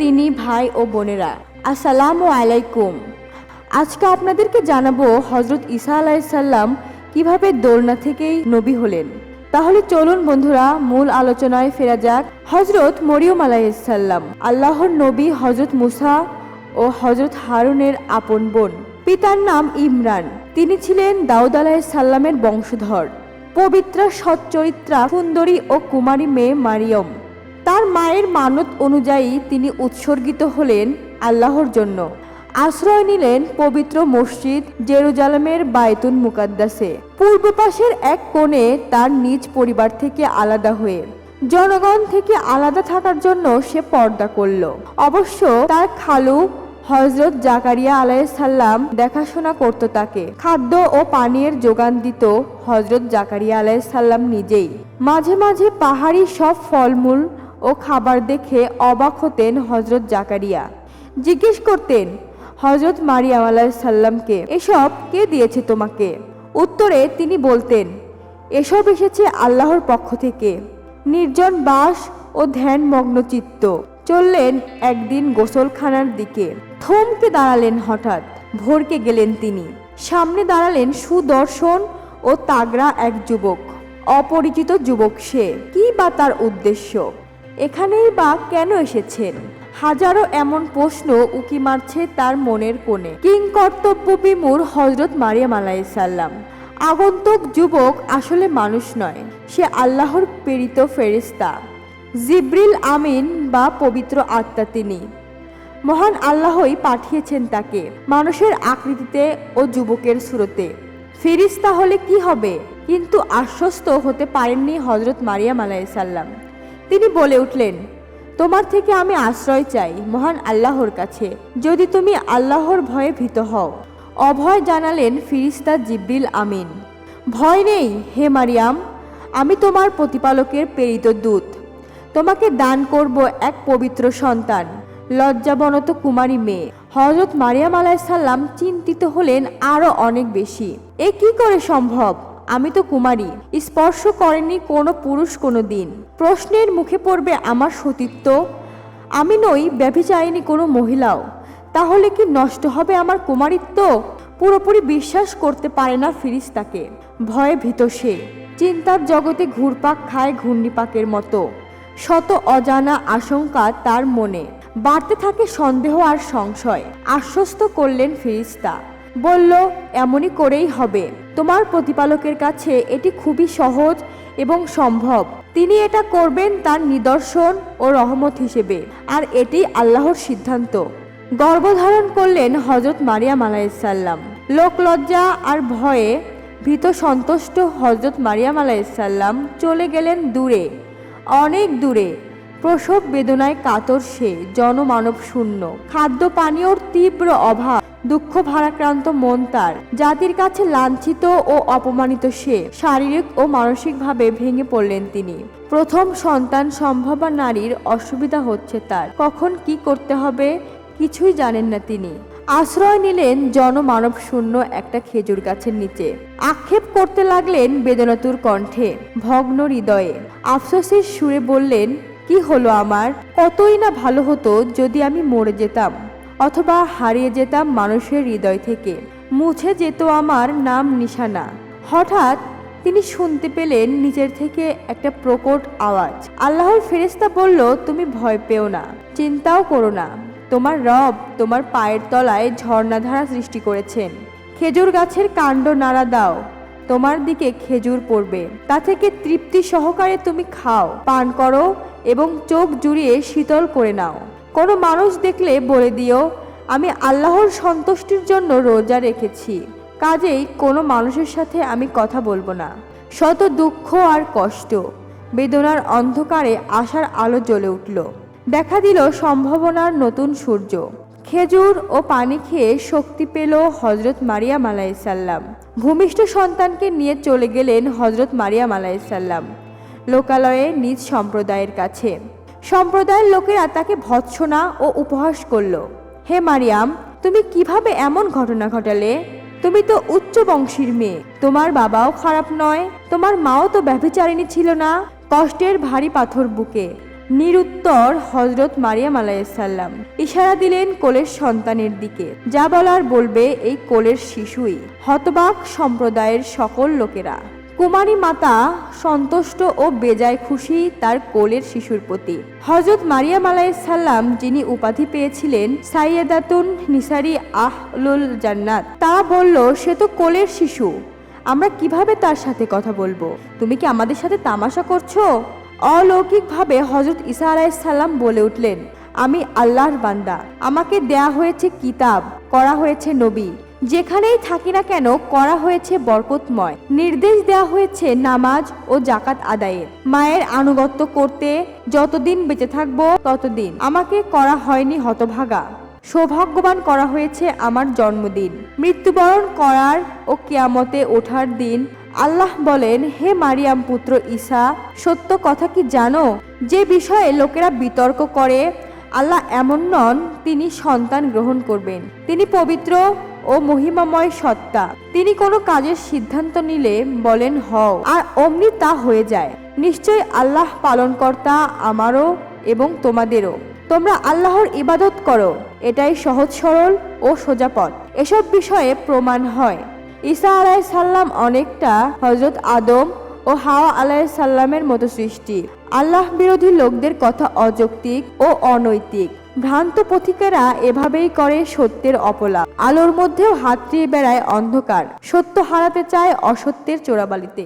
দিনী ভাই ও বোনেরা, আসসালামু আলাইকুম। আজকে আপনাদেরকে জানাব হজরত ঈসা আলাইসাল্লাম কীভাবে দোলনা থেকেই নবী হলেন। তাহলে চলুন বন্ধুরা, মূল আলোচনায় ফেরা যাক। হজরত মরিয়ম আলাইসাল্লাম আল্লাহর নবী হজরত মুসা ও হজরত হারুনের আপন বোন। পিতার নাম ইমরান। তিনি ছিলেন দাউদ আলাইসাল্লামের বংশধর। পবিত্রা সচ্চরিত্রা সুন্দরী ও কুমারী মেয়ে মারিয়ম। তার মায়ের মানত অনুযায়ী তিনি উৎসর্গিত হলেন আল্লাহর জন্য। আশ্রয় নিলেন পবিত্র মসজিদ জেরুজালেমের বায়তুন মুকাদ্দাসে। পূর্ব পাশের এক কোণে তার নিজ পরিবার থেকে আলাদা হয়ে, জনগণ থেকে আলাদা থাকার জন্য সে পর্দা করল। অবশ্য তার খালু হজরত জাকারিয়া আলাইসাল্লাম দেখাশোনা করত তাকে। খাদ্য ও পানীয়ের যোগান দিত হজরত জাকারিয়া আলাইসাল্লাম নিজেই। মাঝে মাঝে পাহাড়ি সব ফলমূল ও খাবার দেখে অবাক হতেন হজরত জাকারিয়া। জিজ্ঞেস করতেন হজরত মারিয়াম আলাইসাল্লামকে এসব কে দিয়েছে তোমাকে? উত্তরে তিনি বলতেন, এসব এসেছে আল্লাহর পক্ষ থেকে, নির্জন বাস ও ধ্যানমগ্ন চিত্ত। চললেন একদিন গোসলখানার দিকে। থমকে দাঁড়ালেন হঠাৎ, ভোরকে গেলেন তিনি। সামনে দাঁড়ালেন সুদর্শন ও তাগড়া এক যুবক। অপরিচিত যুবক সে। কি বা তার উদ্দেশ্য? এখানেই বা কেন এসেছেন? হাজারো এমন প্রশ্ন উকি মারছে তার মনের কোণে। কিং কর্তব্য বিমূর হজরত মারিয়াম আলাইসাল্লাম আগন্তুক যুবক আসলে মানুষ নয়, সে আল্লাহর প্রেরিত ফেরিস্তা জিব্রিল আমিন বা পবিত্র আত্মা তিনি। মহান আল্লাহই পাঠিয়েছেন তাকে মানুষের আকৃতিতে ও যুবকের সুরতে। ফিরিস্তা হলে কি হবে? কিন্তু আশ্বস্ত হতে পারেননি হজরত মারিয়াম আলাইসাল্লাম তিনি বলে উঠলেন, তোমার থেকে আমি আশ্রয় চাই মহান আল্লাহর কাছে। যদি তুমি আল্লাহর ভয়ে ভীত হও, অভয় জানালেন ফিরিস্তা জিব্রিল আমিন। ভয় নেই, হে মারিয়াম, আমি তোমার প্রতিপালকের প্রেরিত দূত। তোমাকে দান করব এক পবিত্র সন্তান, লজ্জাবনত কুমারী মেয়ে। হজরত মারিয়াম আলাইসাল্লাম চিন্তিত হলেন আরও অনেক বেশি। এ কি করে সম্ভব? আমি তো কুমারী, স্পর্শ করেনি কোনো পুরুষ কোনো দিন। প্রশ্নের মুখে পড়বে আমার সতীত্ব। আমি নই ব্যভিচারিণী কোনো মহিলাও। তাহলে কি নষ্ট হবে আমার কুমারিত্ব? পুরোপুরি বিশ্বাস করতে পারে না ফিরিস্তাকে। ভয়ে ভীত সে। চিন্তার জগতে ঘুরপাক খায় ঘূর্ণিপাকের মতো। শত অজানা আশঙ্কা তার মনে। বাড়তে থাকে সন্দেহ আর সংশয়। আশ্বস্ত করলেন ফিরিস্তা। বলল, এমনই করেই হবে। তোমার প্রতিপালকের কাছে এটি খুবই সহজ এবং সম্ভব। তিনি এটা করবেন তার নিদর্শন ও রহমত হিসেবে, আর এটি আল্লাহর সিদ্ধান্ত। গর্ভধারণ করলেন হজরত মারিয়াম আলাইসাল্লাম লোকলজ্জা আর ভয়ে ভীত সন্তুষ্ট হজরত মারিয়াম আলাইসাল্লাম চলে গেলেন দূরে, অনেক দূরে। প্রসব বেদনায় কাতর সে জনমানব শূন্য খাদ্য পানীয়র তীব্র অভাব দুঃখ ভারাক্রান্ত মন তার। জাতির কাছে লাঞ্ছিত ও অপমানিত সে। শারীরিক ও মানসিকভাবে ভেঙে পড়লেন তিনি। প্রথম সন্তান সম্ভবা নারীর অসুবিধা হচ্ছে তার। কখন কি করতে হবে কিছুই জানেন না তিনি। আশ্রয় নিলেন জনমানব শূন্য একটা খেজুর গাছের নিচে। আক্ষেপ করতে লাগলেন বেদনাতুর কণ্ঠে, ভগ্ন হৃদয়ে। আফসোসের সুরে বললেন, কি হলো আমার? কতই না ভালো হতো যদি আমি মরে যেতাম। অথবা হারিয়ে যেতাম মানুষের হৃদয় থেকে। মুছে যেত আমার নাম নিশানা। হঠাৎ তিনি শুনতে পেলেন নিজের থেকে একটা প্রকট আওয়াজ। আল্লাহর ফেরেস্তা বলল, তুমি ভয় পেও না, চিন্তাও করো না। তোমার রব তোমার পায়ের তলায় ঝর্ণাধারা সৃষ্টি করেছেন। খেজুর গাছের কাণ্ড নাড়া দাও, তোমার দিকে খেজুর পড়বে। তা থেকে তৃপ্তি সহকারে তুমি খাও, পান করো এবং চোখ জুড়িয়ে শীতল করে নাও। কোনো মানুষ দেখলে বলে দিও, আমি আল্লাহর সন্তুষ্টির জন্য রোজা রেখেছি। কাজেই কোনো মানুষের সাথে আমি কথা বলব না। শত দুঃখ আর কষ্ট, বেদনার অন্ধকারে আশার আলো জ্বলে উঠল। দেখা দিল সম্ভাবনার নতুন সূর্য। খেজুর ও পানি খেয়ে শক্তি পেল হজরত মারিয়াম আলাইসাল্লাম ভূমিষ্ঠ সন্তানকে নিয়ে চলে গেলেন হজরত মারিয়াম আলাইসাল্লাম লোকালয়ে নিজ সম্প্রদায়ের কাছে। সম্প্রদায়ের লোকেরা তাকে ভৎসনা ও উপহাস করল। হে মারিয়াম, তুমি কীভাবে এমন ঘটনা ঘটালে? তুমি তো উচ্চ বংশীর মেয়ে। তোমার বাবাও খারাপ নয়, তোমার মাও তো ব্যভিচারিণী ছিল না। কষ্টের ভারী পাথর বুকে। নিরুত্তর হজরত মারিয়াম আলাইসাল্লাম ইশারা দিলেন কোলের সন্তানের দিকে। যা বলার বলবে এই কোলের শিশুই। হতবাক সম্প্রদায়ের সকল লোকেরা। কুমারী মাতা সন্তুষ্ট ও বেজায় খুশি তার কোলের শিশুর প্রতি। হজরত মারিয়াম আলাইসাল্লাম যিনি উপাধি পেয়েছিলেন, সাইয়েদাতুন নিসারি আহলুল জান্নাত তারা বলল, সে তো কোলের শিশু। আমরা কীভাবে তার সাথে কথা বলব? তুমি কি আমাদের সাথে তামাশা করছ? অলৌকিকভাবে হজরত ঈসা আলাইসাল্লাম বলে উঠলেন, আমি আল্লাহর বান্দা। আমাকে দেয়া হয়েছে কিতাব, করা হয়েছে নবী। যেখানেই থাকি না কেন, করা হয়েছে বরকতময়। নির্দেশ দেওয়া হয়েছে নামাজ ও জাকাত আদায়ের মায়ের আনুগত্য করতে যতদিন বেঁচে থাকব ততদিন। আমাকে করা হয়নি হতভাগা। সৌভাগ্যবান করা হয়েছে আমার জন্মদিন। মৃত্যুবরণ করার ও কিয়ামতে ওঠার দিন আল্লাহ বলেন, হে মারিয়াম পুত্র ঈসা, সত্য কথা কি জানো? যে বিষয়ে লোকেরা বিতর্ক করে, আল্লাহ এমন নন, তিনি সন্তান গ্রহণ করবেন। তিনি পবিত্র ও মহিমাময় সত্তা। তিনি কোনো কাজের সিদ্ধান্ত নিলে বলেন, হও। আর অমনি তা হয়ে যায়। নিশ্চয় আল্লাহ পালনকর্তা আমারও এবং তোমাদেরও। তোমরা আল্লাহর ইবাদত করো। এটাই সহজ সরল ও সোজা পথ। এসব বিষয়ে প্রমাণ হয়। ঈসা আলাই সাল্লাম অনেকটা হজরত আদম ও হাওয়া আলাই সাল্লামের মতো সৃষ্টি। আল্লাহ বিরোধী লোকদের কথা অযৌক্তিক ও অনৈতিক। ভ্রান্ত পথিকেরা এভাবেই করে সত্যের অপলাপ। আলোর মধ্যেও হাতড়িয়ে বেড়ায় অন্ধকার। সত্য হারাতে চায় অসত্যের চোরাবালিতে।